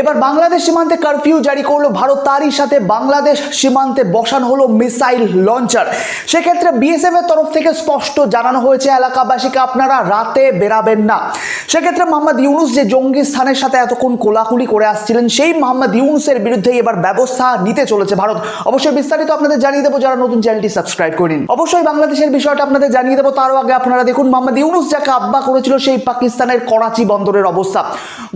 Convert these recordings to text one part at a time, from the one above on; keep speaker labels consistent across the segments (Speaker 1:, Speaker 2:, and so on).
Speaker 1: এবার বাংলাদেশ সীমান্তে কারফিউ জারি করল ভারত, তারই সাথে বাংলাদেশ সীমান্তে বসানো হলো মিসাইল লঞ্চার সেক্ষেত্রে বিএসএফ এর তরফ থেকে স্পষ্ট জানানো হয়েছে, এলাকাবাসীকে আপনারা রাতে বেরাবেন না। সেক্ষেত্রে মোহাম্মদ ইউনুস যে জঙ্গি স্থানের সাথে এতক্ষণ কোলাকুলি করে আসছিলেন, সেই মোহাম্মদ ইউনুসের বিরুদ্ধে এবার ব্যবস্থা নিতে চলেছে ভারত। অবশ্যই বিস্তারিত আপনাদের জানিয়ে দেবো, যারা নতুন চ্যানেলটি সাবস্ক্রাইব করেন। অবশ্যই বাংলাদেশের বিষয়টা আপনাদের জানিয়ে দেবো তারও আগে আপনারা দেখুন, মোহাম্মদ ইউনুস যাকে আব্বা করেছিল, সেই পাকিস্তানের করাচি বন্দরের অবস্থা।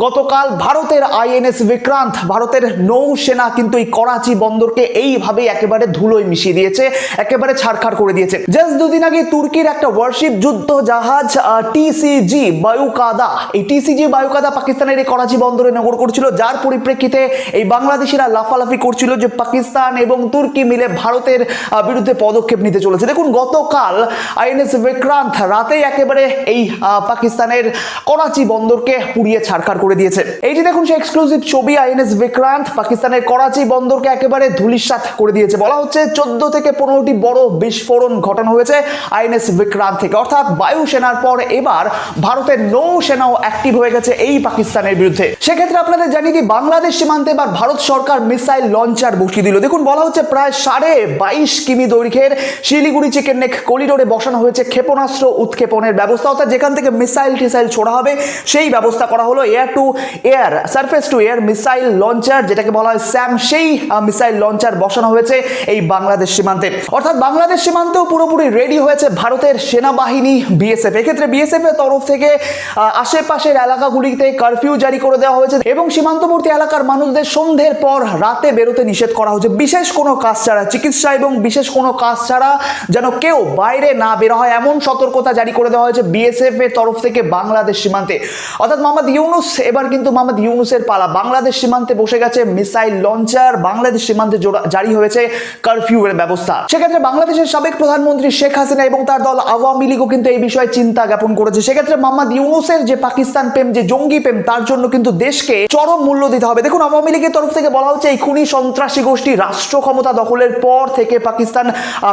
Speaker 1: গতকাল ভারতের আইএনএস বিক্রান্ত, ভারতের নৌসেনা কিন্তু এই করাচি বন্দরকে এইভাবে একেবারে ধুলোয় মিশিয়ে দিয়েছে, একেবারে ছাড়খাড় করে দিয়েছে। জাস্ট দুদিন আগে তুর্কির একটা ওয়ারশিপ যুদ্ধ জাহাজ টিসিজি বায়ুকাদা, এই টিসিজি বায়ুকাদা পাকিস্তানের এই করাচি বন্দরে নগর করছিল, যার পরিপ্রেক্ষিতে এই বাংলাদেশিরা লাফালাফি করছিল যে পাকিস্তান এবং তুর্কি মিলে ভারতের বিরুদ্ধে পদক্ষেপ নিতে চলেছে। দেখুন, গতকাল আইএনএস বিক্রান্ত রাতেই একেবারে এই পাকিস্তানের করাচি বন্দরকে পুড়িয়ে ছাড়খাড় করে দিয়েছে। এই যে দেখুন সেই এক্সক্লুসিভ ছবি আইএনএস বিক্রান্ত পাকিস্তানের করাচি বন্দরকে একেবারে ধুলিসাৎ করে দিয়েছে। বলা হচ্ছে চোদ্দ থেকে পনেরোটি বড় বিস্ফোরণ ঘটানো হয়েছে আইএনএস বিক্রান্ত থেকে। অর্থাৎ বায়ুসেনার পর এবার ভারতের নৌসেনাও অ্যাক্টিভ হয়ে গেছে এই পাকিস্তানের বিরুদ্ধে। সেক্ষেত্রে আপনাদের জানিয়ে দিই, বাংলাদেশ সীমান্তে এবার ভারত সরকার মিসাইল লঞ্চার বসিয়ে দিল। দেখুন, বলা হচ্ছে প্রায় সাড়ে বাইশ কিমি দৈর্ঘ্যের শিলিগুড়ি চিকেন নেক করিডোরে বসানো হয়েছে ক্ষেপণাস্ত্র উৎক্ষেপণের ব্যবস্থা। অর্থাৎ যেখান থেকে মিসাইল টিসাইল ছোড়া হবে, সেই ব্যবস্থা করা হলো air to air, surface to air missile launcher, যেটাকে বলা হয় স্যাম, সেই মিসাইল লঞ্চার বসানো হয়েছে এই বাংলাদেশ সীমান্তে। অর্থাৎ বাংলাদেশ সীমান্তেও পুরোপুরি রেডি হয়েছে ভারতের সেনাবাহিনী বিএসএফ এক্ষেত্রে বিএসএফ এর তরফ থেকে আশেপাশের এলাকাগুলিতে কারফিউ জারি করে দেওয়া হয়েছে এবং সীমান্তবর্তী এলাকার মানুষদের সন্ধ্যের পর রাতে বেরোতে নিষেধ করা হয়েছে। বিশেষ কোনো কাজ ছাড়া চিকিৎসা এবং বিশেষ কোনো কাজ ছাড়া যেন কেউ বাইরে না বের হয়, এমন সতর্কতা জারি করে দেওয়া হয়েছে বিএসএফ এর তরফ থেকে বাংলাদেশ সীমান্তে। অর্থাৎ মোহাম্মদ ইউনুস, এবার কিন্তু মোহাম্মদ ইউনুসের পালা বাংলাদেশ সীমান্তে বসে গেছে মিসাইল লঞ্চার। বাংলাদেশ সীমান্তে জারি হয়েছে কারফিউ এর ব্যবস্থা। সেক্ষেত্রে বাংলাদেশের সাবেক প্রধানমন্ত্রী শেখ হাসিনা এবং তার দল আওয়ামী লীগও কিন্তু এই বিষয়ে চিন্তা জ্ঞাপন করেছে। সেক্ষেত্রে মোহাম্মদ ইউনুসের যে পাকিস্তান প্রেম, যে জঙ্গি প্রেম, তার জন্য কিন্তু দেশকে চরম মূল্য দিতে হবে। দেখুন, আওয়ামী লীগের তরফ থেকে বলা হচ্ছে, এই খুনি সন্ত্রাসী গোষ্ঠী রাষ্ট্র ক্ষমতা দখলের পর থেকে পাকিস্তান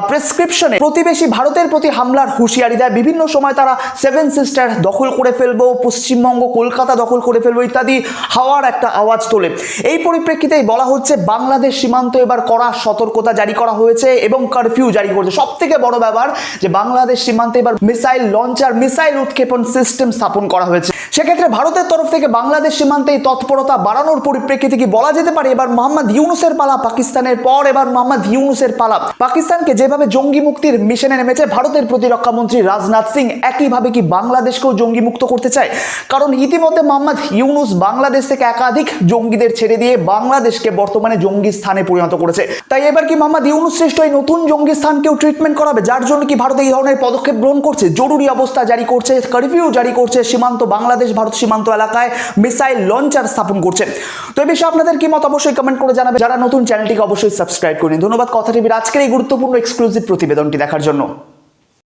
Speaker 1: প্রেসক্রিপশনে প্রতিবেশী ভারতের প্রতি হামলার হুঁশিয়ারি দেয়। বিভিন্ন সময় তারা সেভেন সিস্টার দখল করে ফেলব, পশ্চিমবঙ্গ, কলকাতা দখল করে ফেলব ইত্যাদি। হাওয়ার একটা আওয়াজ তোলে। এই পরিপ্রেক্ষিতেই বলা হচ্ছে, বাংলাদেশ সীমান্ত এবার কড়া সতর্কতা জারি করা হয়েছে এবং কারফিউ জারি করেছে। সব থেকে বড় ব্যাপার যে, বাংলাদেশ সীমান্তে এবার মিসাইল লঞ্চার মিসাইল উৎক্ষেপণ সিস্টেম স্থাপন করা হয়েছে। সেক্ষেত্রে ভারতের তরফ থেকে বাংলাদেশ সীমান্তে এই তৎপরতা বাড়ানোর পরিপ্রেক্ষিতে কি বলা যেতে পারে? এবার মোহাম্মদ ইউনুসের পালা পাকিস্তানের পর এবার মোহাম্মদ ইউনুসের পালা। পাকিস্তানকে যেভাবে জঙ্গি মুক্তির মিশনে নেমেছে, ভারতের প্রতিরক্ষা মন্ত্রী রাজনাথ সিং একইভাবে কি বাংলাদেশকেও জঙ্গি মুক্ত করতে চায়? কারণ ইতিমধ্যে মোহাম্মদ ইউনুস বাংলাদেশ থেকে একাধিক জঙ্গিদের ছেড়ে দিয়ে বাংলাদেশকে বর্তমানে জঙ্গি স্থানে পরিণত করেছে। তাই এবার কি মোহাম্মদ ইউনুস শ্রেষ্ঠ এই নতুন জঙ্গি স্থানকেও ট্রিটমেন্ট করাবে? যার জন্য কি ভারত এই ধরনের পদক্ষেপ গ্রহণ করছে? জরুরি অবস্থা জারি করছে কারফিউ জারি করছে, সীমান্ত বাংলাদেশ, ভারত সীমান্ত এলাকায় মিসাইল লঞ্চার স্থাপন করছে। তো এই বিষয়ে আপনাদের কি মত অবশ্যই কমেন্ট করে জানাবে যারা নতুন চ্যানেলটিকে অবশ্যই সাবস্ক্রাইব করুন। ধন্যবাদ। কথা টিভির আজকের এই গুরুত্বপূর্ণ এক্সক্লুসিভ প্রতিবেদনটি দেখার জন্য।